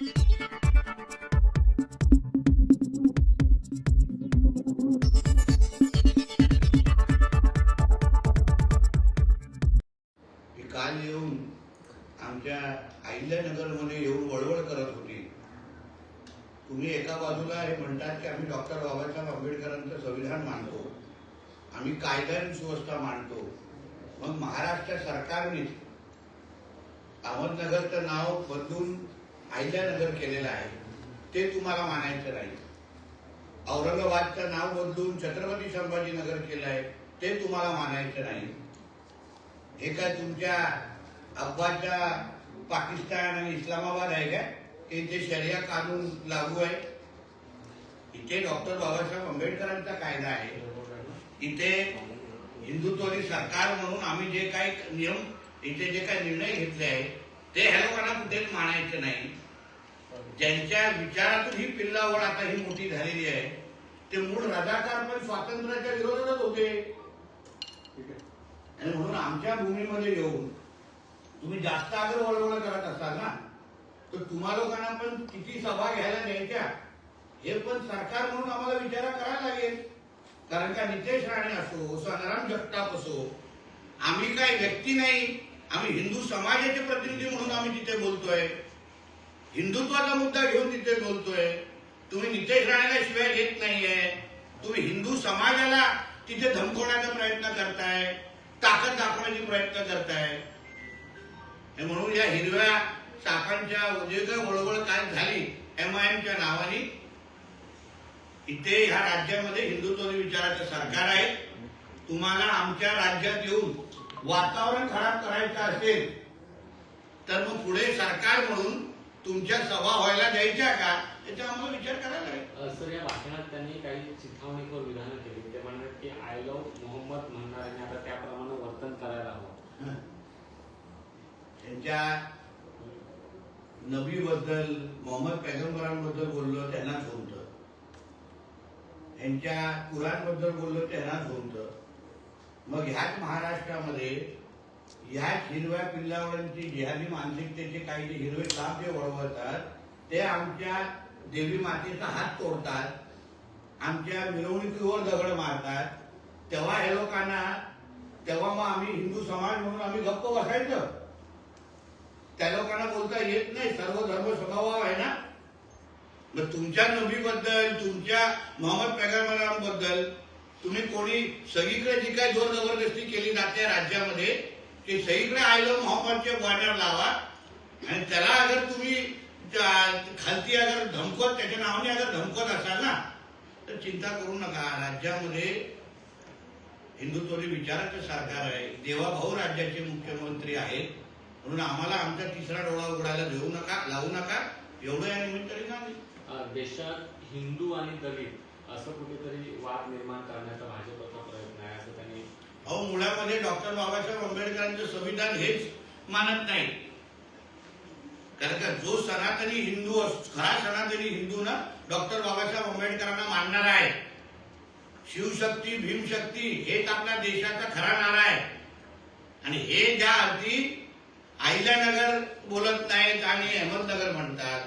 काल येऊन आमच्या अहिल्यानगरमध्ये येऊन वळवळ करत होती. तुम्ही एका बाजूला हे म्हणतात की आम्ही डॉक्टर बाबासाहेब आंबेडकरांचं संविधान मानतो. आम्ही कायदा आणि सुव्यवस्था मानतो. मग महाराष्ट्र सरकारने अहमदनगरचं नाव बदलून अहिल्यानगर केलेलं आहे ते तुम्हाला मानायचं नाही. औरंगाबादचं नाव बदलून छत्रपती संभाजीनगर केलं आहे ते तुम्हाला मानायचं नाही. हे काय तुमच्या अब्बाच्या पाकिस्तान आणि इस्लामाबाद आहे का इथे शर्या कानून लागू आहे? इथे डॉक्टर बाबासाहेब आंबेडकरांचा कायदा आहे. इथे हिंदुत्वनी सरकार म्हणून आम्ही जे काही नियम इथे जे काही निर्णय घेतले आहेत ते ह्या लोकांना कुठेच मानायचे नाही. ज्यांच्या विचारातून ही पिल्लावळ आता ही मोठी झालेली आहे ते मूळ रजाकार पण स्वातंत्र्याच्या विरोधातच होते. आणि म्हणून आमच्या भूमीमध्ये येऊन तुम्ही जास्त अगर वळवळ करत असाल ना तर तुम्हा लोकांना पण किती सभा घ्यायला द्यायच्या हे पण सरकार म्हणून आम्हाला विचार करायला लागेल. कारण का नितेश राणे असो संग्राम जगताप असो आम्ही काय व्यक्ती नाही आम्ही हिंदू समाजाचे प्रतिनिधी म्हणून आम्ही तिथे बोलतोय. हिंदुत्वाचा मुद्दा घेऊन तिथे बोलतोय. तुम्ही नितेश राणेला शिवाय घेत नाहीये. तुम्ही हिंदू समाजाला तिथे धमकवण्याचा प्रयत्न करताय ताकद दाखवण्याचे प्रयत्न करताय. हे म्हणून या हिरव्या सापांच्या जे काय वळवळ काय झाली एम आय एमच्या नावाने. इथे ह्या राज्यामध्ये हिंदुत्व विचाराचं सरकार आहे. तुम्हाला आमच्या राज्यात येऊन वातावरण खराब करायचं असेल तर मग पुढे सरकार म्हणून तुमच्या सभा व्हायला द्यायच्या का? याचा आम्हाला विचार करायला लागेल. सर या भाषणात त्यांनी काही चिथावणीखोर विधानं केली. ते म्हणतात की आय लव्ह मोहम्मद म्हणणाऱ्यांनी आता त्याप्रमाणे वर्तन करायला हवं. त्यांच्या नबीबद्दल मोहम्मद पैगंबरांबद्दल बोललो त्यांनाच होतं यांच्या कुराणबद्दल बोललो त्यांनाच होतं मग ह्याच महाराष्ट्रामध्ये याच हिरव्या पिल्लावरांची जिहादी मानसिकतेचे काही जे हिरवे साप जे वळवतात ते आमच्या देवी मातेचा हात तोडतात आमच्या मिरवणुकीवर दगड मारतात. तेव्हा हे लोकांना तेव्हा मग आम्ही हिंदू समाज म्हणून आम्ही गप्प बसायचं. त्या लोकांना बोलता येत नाही सर्व धर्म स्वभाव आहे ना? मग तुमच्या नबीबद्दल तुमच्या मोहम्मद पैगंबरांबद्दल तुम्ही कोणी सगळीकडे जी काही जोर जबरदस्ती केली जाते राज्यामध्ये ते सगळीकडे आयलो मोहम्मदचे बॉर्डर लावा. आणि त्याला अगर तुम्ही खालती अगर धमकत त्याच्या नावाने अगर धमकत असाल ना तर चिंता करू नका. राज्यामध्ये हिंदुत्वने विचाराचं सरकार आहे. देवाभाऊ राज्याचे मुख्यमंत्री आहेत. म्हणून आम्हाला आमचा तिसरा डोळा उघडायला देऊ नका लावू नका. एवढं या निमित्ताने सांगेल देशात हिंदू आणि दलित असं कुठेतरी वाद निर्माण करण्याचा भाजपचा प्रयत्न आहे असं त्यांनी अहो मुळामध्ये डॉक्टर बाबासाहेब आंबेडकरांचं संविधान हेच मानत नाही. कारण का जो सनातनी हिंदू खरा सनातनी हिंदू ना डॉक्टर बाबासाहेब आंबेडकरांना मानणार आहे. शिवशक्ती भीमशक्ती हेच आपल्या देशाचा खरा नारा आहे. आणि हे ज्या अर्थी अहिल्यानगर बोलत नाहीत आणि अहमदनगर म्हणतात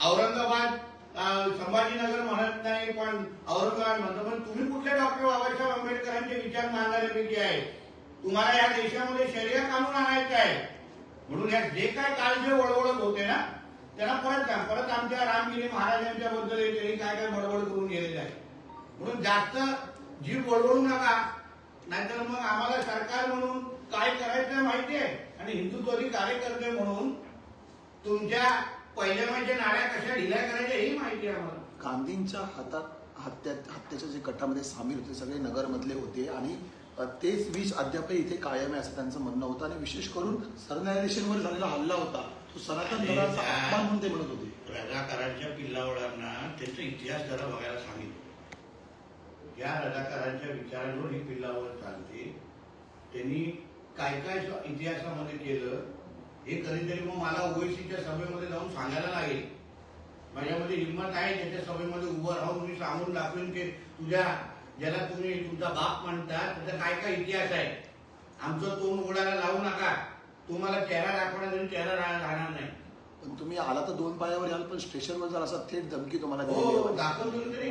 औरंगाबाद संभाजीनगर म्हणत नाही पण औरंगाबाद म्हणतो पण तुम्ही कुठल्या डॉक्टर बाबासाहेब आंबेडकरांचे विचार मानणाऱ्यापैकी आहे? तुम्हाला या देशामध्ये शरिया कानून आणायचं आहे. म्हणून या जे काय काल जे वळवळत होते ना त्यांना परत सांग. परत आमच्या रामगिरी महाराजांच्या बद्दल त्यांनी काय काय बडबड करून गेलेले आहे. म्हणून जास्त जीव वळवळू नका. नाहीतर मग आम्हाला सरकार म्हणून काय करायचं माहिती आहे? आणि हिंदुत्वरी कार्यकर्ते म्हणून तुमच्या पहिल्या म्हणजे नाऱ्या कशा ढिल्या करायच्या ही माहिती आहे आम्हाला. गांधींच्या हातात हत्या हत्येच्या जे कटामध्ये सामील होते सगळे नगरमधले होते आणि अ, तेच विष अद्यापही इथे कायम आहे असं त्यांचं म्हणणं होतं आणि विशेष करून सरन्यायाधीशांवर झालेला हल्ला होता. तो सनातन धर्माचा अपमान म्हणून ते म्हणत होते. रजाकारांच्या पिल्लावळांना त्यांचा इतिहास जरा बघायला सांगितलं. या रजाकारांच्या विचारांवर ही पिल्लावळ चालते. त्यांनी काय काय स्व- इतिहासामध्ये केलं? हे कधीतरी मग मला ओएसीच्या सभेमध्ये जाऊन सांगायला लागेल. माझ्यामध्ये हिंमत आहे त्याच्या सभेमध्ये उभं राहून मी सांगून दाखवेन की तुझ्या ज्याला तुम्ही तुमचा बाप म्हणतात त्याचा काय काय इतिहास आहे? आमचं तोंड उघडायला लावू नका. तुम्हाला चेहरा दाखवण्याचा चेहरा राहणार नाही. पण तुम्ही आला तर दोन पायावर याल पण स्टेशनवर जर असा थेट धमकी तुम्हाला हो आहे. दाखवून तरी.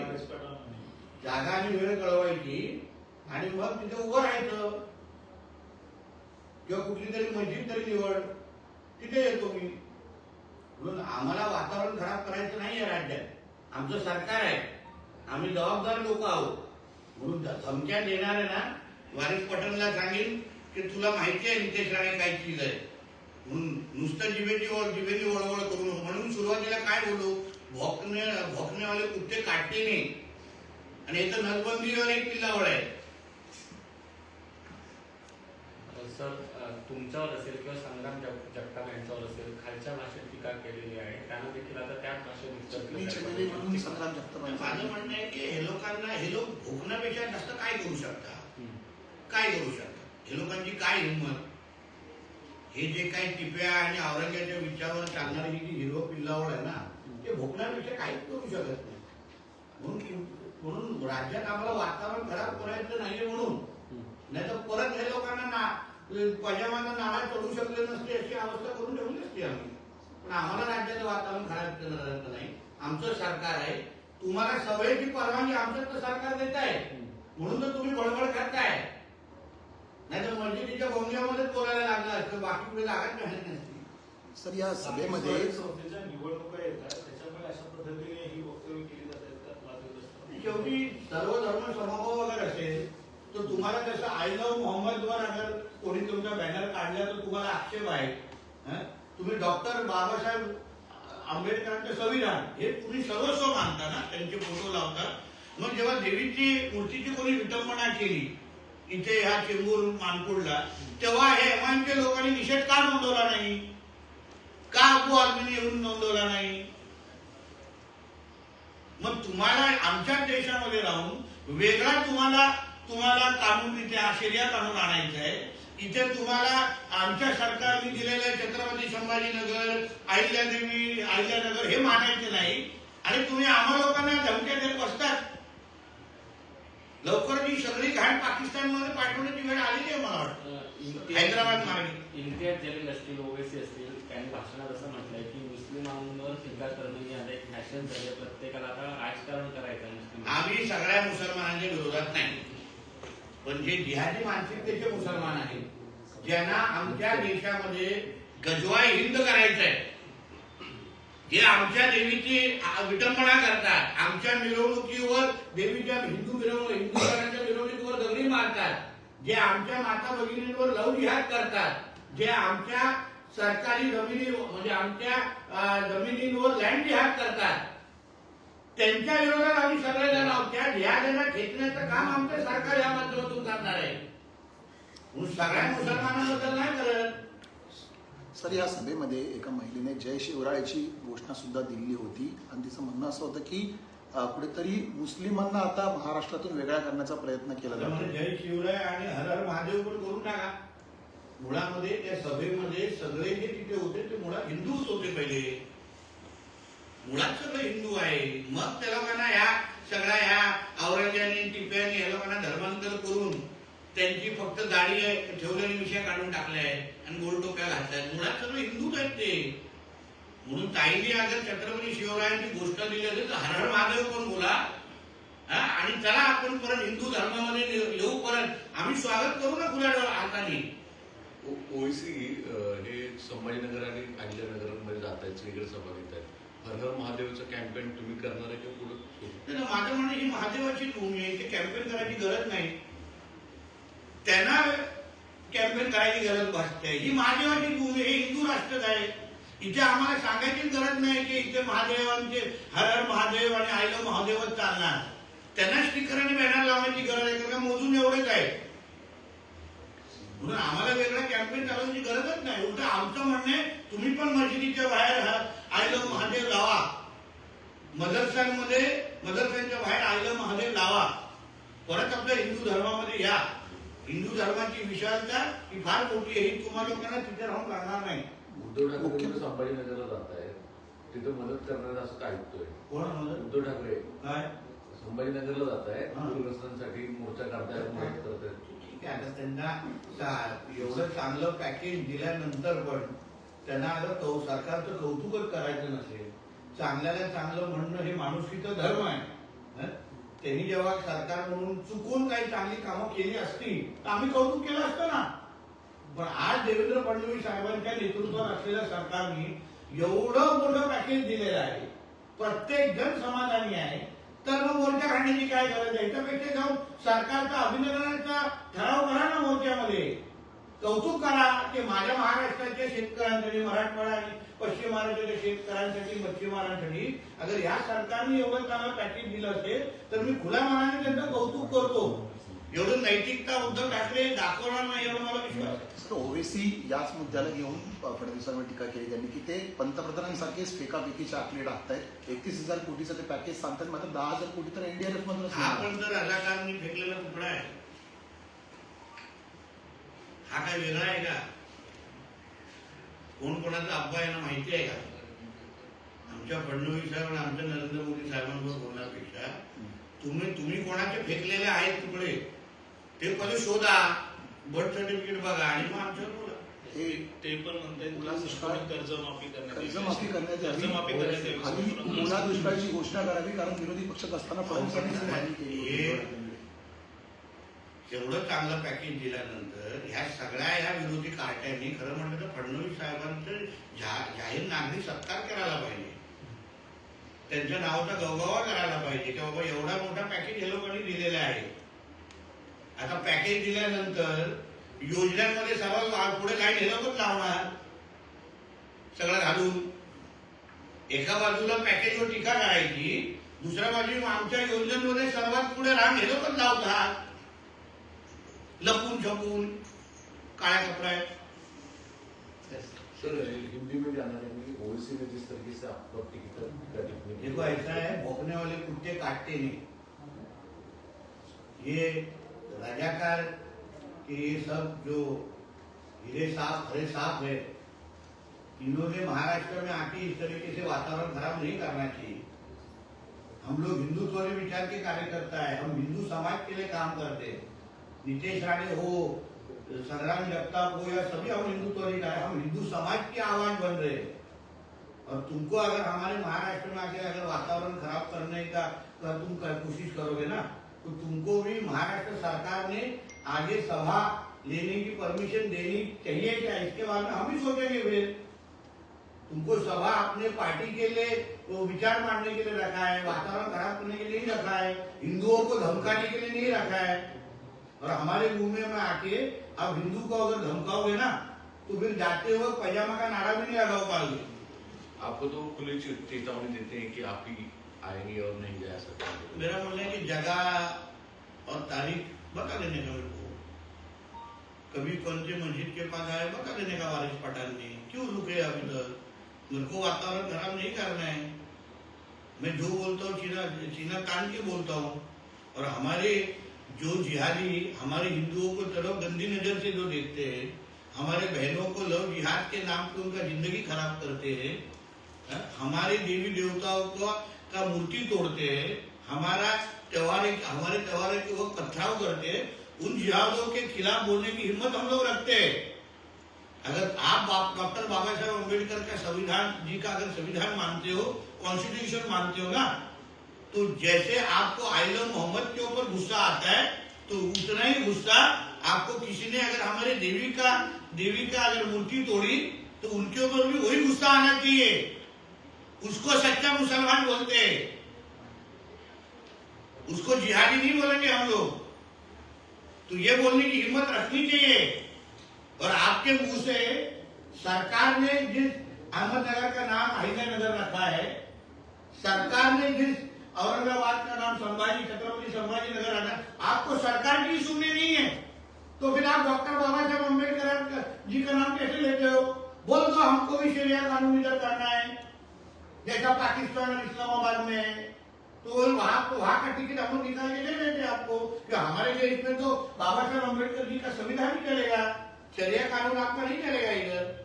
जागा आणि वेळ कळवायची आणि मग तिथे उभं राहायचं. किंवा कुठली तरी मस्जिद तरी निवड. तिथे येतो मी? म्हणून आम्हाला वातावरण खराब करायचं नाहीये राज्यात. आमचं सरकार आहे. आम्ही जबाबदार लोक आहोत. म्हणून धमक्या देणारे ना वारिस पटेलला सांगेन की तुला माहिती आहे नितेश राणे काय चीज आहे. म्हणून नुसतं जिबेची वळ जिभेची वळवळ करू नको. म्हणून सुरुवातीला काय बोलू भोकणे भोकणेवाले कुठे काटते नाही आणि इथं नसबंदीवर एक किल्लावळ आहे. सर तुमच्यावर असेल किंवा संग्राम जग- जगताप यांच्यावर असेल खालच्या भाषेत टीका केलेली आहे. त्यांना देखील आता त्याच भाषेत. संग्राम जगताप माझं म्हणणं आहे की हे लोकांना हे लोक भोकण्यापेक्षा जास्त काय करू शकतात? हम्म. काय करू शकतात? हे लोकांची काय हिंमत? हे जे काही टिप्या आणि औरंगाच्या विचारावर चालणारी ही जी हिरवं पिल्लावळ आहे ना ते भोकण्यापेक्षा काहीच करू शकत नाही. म्हणून म्हणून राज्यात आम्हाला वातावरण खराब करायचं नाहीये म्हणून. नाही तर परत हे लोकांना ना पजामाना नाळा चढू शकले नसते अशी अवस्था करून ठेवली असती आम्ही. पण आम्हाला राज्याचं वातावरण खराब करणार नाही. आमचं सरकार आहे. तुम्हाला सवयीची परवानगी आमचं तर सरकार देत आहे. म्हणून तर तुम्ही बडबड करताय. नाही तर मस्जिदीच्या बंगल्यामध्येच बोलायला लागलं असतं. बाकी कुठे जागाच मिळाली नसती. सर या सभेमध्ये संस्थेच्या निवडणुका येतात. त्याच्यामुळे अशा पद्धतीने ही वक्तव्य केली जातात शेवटी सर्व धर्म समभाव अगर असेल तर तुम्हाला जसं आय लव्ह मोहम्मदवर अगर कोणी तुमचा बॅनर काढला तर तुम्हाला आक्षेप आहे. तुम्ही डॉक्टर बाबासाहेब आंबेडकरांचं संविधान हे तुम्ही सर्वस्व मानता ना? त्यांचे फोटो लावता. मग जेव्हा देवीची मूर्तीची कोणी विटंबना केली इथे ह्या चेंबूर मानपूरला तेव्हा हे एमानच्या लोकांनी निषेध का नोंदवला नाही? का अबू आर्मीने येऊन नोंदवला नाही? मग तुम्हाला आमच्या देशामध्ये राहून वेगळा तुम्हाला तुम्हाला कानून इथे शरिया कानून आणायचं आहे. इथे तुम्हाला आमच्या सरकारने दिलेलं छत्रपती संभाजीनगर अहिल्यादेवी अहिल्यानगर हे मानायचे नाही. आणि तुम्ही आम्हा लोकांना धमक्या देत बसतात. लवकर ही सगळी घाण पाकिस्तानमध्ये पाठवण्याची वेळ आलेली आहे मला वाटतं. हैदराबाद मार्गे. इम्तियाज जलील असतील ओवेसी असतील त्यांनी भाषणात असं म्हटलंय की मुस्लिमांवर टीका करणं ही आता एक फॅशन झाली. प्रत्येकाला आता राजकारण करायचं आम्ही सगळ्या मुसलमानांच्या विरोधात नाही. पण जे जिहादी मानसिकतेचे मुसलमान आहेत ज्यांना आमच्या देशामध्ये गजवाय हिंद करायचं आहे जे आमच्या देवीची विटंबना करतात. आमच्या मिरवणुकीवर देवीच्या हिंदू मिरवणूक हिंदू मिरवणुकीवर दगडी मारतात. जे आमच्या माता भगिनींवर लव जिहाद करतात. जे आमच्या सरकारी जमिनी म्हणजे आमच्या जमिनींवर लँड जिहाद करतात. त्यांच्या विरोधात आम्ही सगळेजण आहोत. त्या जिहाद्यांना ठेचण्याचं काम आमचं सरकार या माध्यमातून करणार आहे. म्हणून सगळ्या मुसलमानांबद्दल नाही करत. सर या सभेमध्ये एका महिलेने जय शिवरायाची घोषणा सुद्धा दिली होती. आणि तिचं म्हणणं असं होतं की कुठेतरी मुस्लिमांना आता महाराष्ट्रातून वेगळा करण्याचा प्रयत्न केला जातो जय शिवराय आणि हर हर महादेव पण करून टाका. मुळामध्ये त्या सभेमध्ये सगळे जे तिथे होते ते मुळात हिंदूच होते पहिले. मुळात सगळं हिंदू आहे मग त्या लोकांना या सगळ्या ह्या औरंग्याने टिप्याने या लोकांना धर्मांतर करून त्यांची फक्त दाढी ठेवलेली विषय काढून टाकल्या आहेत आणि गोल टोप्या घातल्यात मुळात सगळं हिंदूच आहेत ते म्हणून ताईने अगर छत्रपती शिवरायांची गोष्ट दिली असेल तर हर हर महादेव पण बोला हा आणि चला आपण परत हिंदू धर्मामध्ये येऊ परत आम्ही स्वागत करू ना खुल्या डोळा- हाताने ओईसी हे संभाजीनगर आणि अहिल्यानगरमध्ये जात आहेत सगळीकडे सभा घेत आहेत हर हर महादेवचं कॅम्पेन तुम्ही करणार आहे किंवा पुढे माझं म्हणणं ही महादेवाची भूमी आहे ते कॅम्पेन करायची गरज नाही. त्यांना कॅम्पेन करायची गरज भासते. ही महादेवाची भूमी हे हिंदू राष्ट्रच आहे. इथे आम्हाला सांगायची गरज नाही की इथे महादेवांचे हर हर महादेव आणि आईला महादेवच चालणार. त्यांना स्टिकर आणि बॅनर लावण्याची गरज आहे कारण का मोजून एवढेच आहे. म्हणून आम्हाला वेगळा कॅम्पेन चालवण्याची गरजच नाही. उलट आमचं म्हणणं आहे तुम्ही पण मशिदीच्या बाहेर आयला महादेव लावा. मदरसांमध्ये मदरसांच्या बाहेर आयला महादेव लावा. परत आपल्या हिंदू धर्मामध्ये या. हिंदू धर्माची विशालता ही फार मोठी आहे. ही तुम्हाला लोकांना तिथे राहून लागणार नाही. उद्धव ठाकरे संभाजीनगरला जात आहेत. तिथे मदत करणार असं काय ऐकतोय? उद्धव ठाकरे. काय? संभाजीनगरला जात हा. पूरग्रस्तांसाठी मोर्चा करतायत मदत करतायत. ठीक आहे आता त्यांना एवढं चांगलं पॅकेज दिल्यानंतर पण त्यांना आता कौ सरकारचं कौतुकच करायचं नसेल. चांगल्याला चांगलं म्हणणं हे माणुसकीचा धर्म आहे. त्यांनी जेव्हा सरकार म्हणून चुकून काही चांगली कामं केली असती तर आम्ही कौतुक केलं असतं ना. पण आज देवेंद्र फडणवीस साहेबांच्या नेतृत्वात असलेल्या सरकारने एवढं मोठं पॅकेज दिलेलं आहे. प्रत्येक जण समाधानी आहे. तर मग मोर्चा काढण्याची काय गरज आहे त्यापेक्षा जाऊन सरकारचा अभिनंदनाचा ठराव करा ना मोर्चामध्ये कौतुक करा की माझ्या महाराष्ट्राच्या शेतकऱ्यांसाठी मराठवाडा आणि पश्चिम महाराष्ट्राच्या शेतकऱ्यांसाठी मच्छीमारांसाठी अगर या सरकारने एवढं चांगलं पॅकेज दिलं असेल तर मी खुल्या मनाने त्यांचं कौतुक करतो. एवढं नैतिकता उद्धव ठाकरे दाखवणार नाही एवढं मला विश्वास आहे. तर ओवेसी याच मुद्द्याला घेऊन फडणवीसांवर टीका केली. त्यांनी की ते पंतप्रधानांसारखेच फेकाफेकीच्या आखली टाकतायत. एकतीस हजार कोटीचं ते पॅकेज सांगतात मात्र दहा हजार कोटी तर एनडीआरएफ हा मधून रजाकारांनी फेकलेला तुकडा आहे. हा काय वेगळा आहे का? कोण कोणाचा अब्बा आहे ना माहिती आहे का? आमच्या फडणवीस साहेब आणि आमच्या नरेंद्र मोदी साहेबांवर बोलण्यापेक्षा तुम्ही तुम्ही कोणाचे फेकलेले आहेत तुकडे? ते पहिले शोधा. बर्थ सर्टिफिकेट बघा आणि मग आमच्यावर बोला. हे ते पण म्हणतात कर्जमाफी. कर्जमाफी करण्यात कर्जमाफी करण्यात संपूर्ण मुला दुष्काळाची घोषणा करावी कारण विरोधी पक्षात असताना होती. एवढं चांगलं पॅकेज दिल्यानंतर ह्या सगळ्या ह्या विरोधी कार्ट्यांनी खरं म्हटलं तर फडणवीस साहेबांचं जाहीर नागरिक सत्कार करायला पाहिजे. त्यांच्या नावाचा गवगावा करायला पाहिजे की बाबा एवढा मोठा पॅकेज हे लोकांनी दिलेला आहे. आता पॅकेज दिल्यानंतर योजनांमध्ये सर्वात पुढे हे लोकच लावणार. सगळं घालून. एका बाजूला पॅकेजवर टीका करायची. दुसऱ्या बाजूला आमच्या योजनांमध्ये सर्वात पुढे रांग हे लोकच लावतात. लपून छपून. काळ्या कपड्यात. हिंदी में. जाना ने जिस तरीके से टिकट टिप्पणी की देखो ऐसा है भोंकने वाले कुत्ते काटते नहीं ये राजाकार के ये सब जो हीरे साफ़ हरे साफ़ है, इन्होंने महाराष्ट्र में आके इस तरीके से वातावरण खराब नहीं करना चाहिए। हम लोग हिंदुत्व विचार के कार्यकर्ता है, हम हिंदू समाज के लिए काम करते हैं। नीतीश राणे हो संग्राम जगताप हो, या सभी हम हिंदुत्व है, हम हिंदू समाज के आवाज़ बन रहे हैं। और तुमको अगर हमारे महाराष्ट्र में आके अगर वातावरण खराब करने का का तुम कोशिश करोगे ना तो तुमको भी महाराष्ट्र सरकार ने आगे सभा लेने की परमिशन देनी चाहिए क्या? इसके बारे में हम ही सोचेंगे फिर। तुमको सभा अपने पार्टी के लिए, वो विचार मांडने के लिए रखा है, वातावरण खराब करने के लिए नहीं रखा है, हिंदुओं को धमकाने के लिए नहीं रखा है। और हमारे मुँह में आके, अब हिंदू को अगर धमकाओगे ना तो फिर जाते हुए पैजामा का नारा भी नहीं लगाओ पाओगे। आपको तो खुली चेतावनी देते हैं कि आप ही आएँगे और नहीं जा सकते। मेरा मानना है कि जगह और तारीख बता देने का मेरे को। कभी कौन से मस्जिद के पास आए, बता देने का वारिस पठान ने। क्यों रुके अभी तक मेरे को वातावरण खराब नहीं करना है। मैं जो बोलता हूँ, चीना चीना कान के बोलता हूँ। और हमारे जो जिहादी, हमारे हिंदुओं को तरफ़ गंदी नज़र से जो देखते हैं, हमारे बहनों को लव जिहाद के नाम पे उनका ज़िंदगी खराब करते हैं हाँ? हमारे देवी देवताओं को का मूर्ति तोड़ते हैं, हमारा त्योहार हमारे त्योहार के वो पथराव करते हैं, उन जिहादों के खिलाफ बोलने की हिम्मत हम लोग रखते हैं। अगर आप डॉक्टर बाबा साहेब अंबेडकर का संविधान, जी का अगर संविधान मानते हो कॉन्स्टिट्यूशन मानते हो ना तो जैसे आपको आइलो मोहम्मद के ऊपर गुस्सा आता है तो उतना ही गुस्सा आपको किसी ने अगर हमारे देवी का देवी का अगर मूर्ति तोड़ी तो उनके ऊपर भी वही गुस्सा आना चाहिए। उसको सच्चा मुसलमान बोलते हैं। उसको जिहादी नहीं बोलेंगे हम लोग। तो ये बोलने की हिम्मत रखनी चाहिए। और आपके मुँह से सरकार ने जिस अहमदनगर का नाम अहिल्यानगर रखा है, सरकार ने जिस औरंगाबाद का नाम संभाजी, छत्रपति संभाजी नगर रखा, आपको सरकार की सुनने नहीं है। तो फिर आप डॉक्टर बाबा साहेब अंबेडकर जी का नाम कैसे लेते हो? बोल दो, हमको भी शरिया कानून इधर करना है। जैसा पाकिस्तान और इस्लामाबाद में है तो वहाँ को, वहाँ का टिकट हम लोग निकाल के दे देते आपको। कि हमारे देश में तो बाबा साहब अंबेडकर जी का संविधान ही चलेगा। शरिया कानून आपका नहीं चलेगा इधर।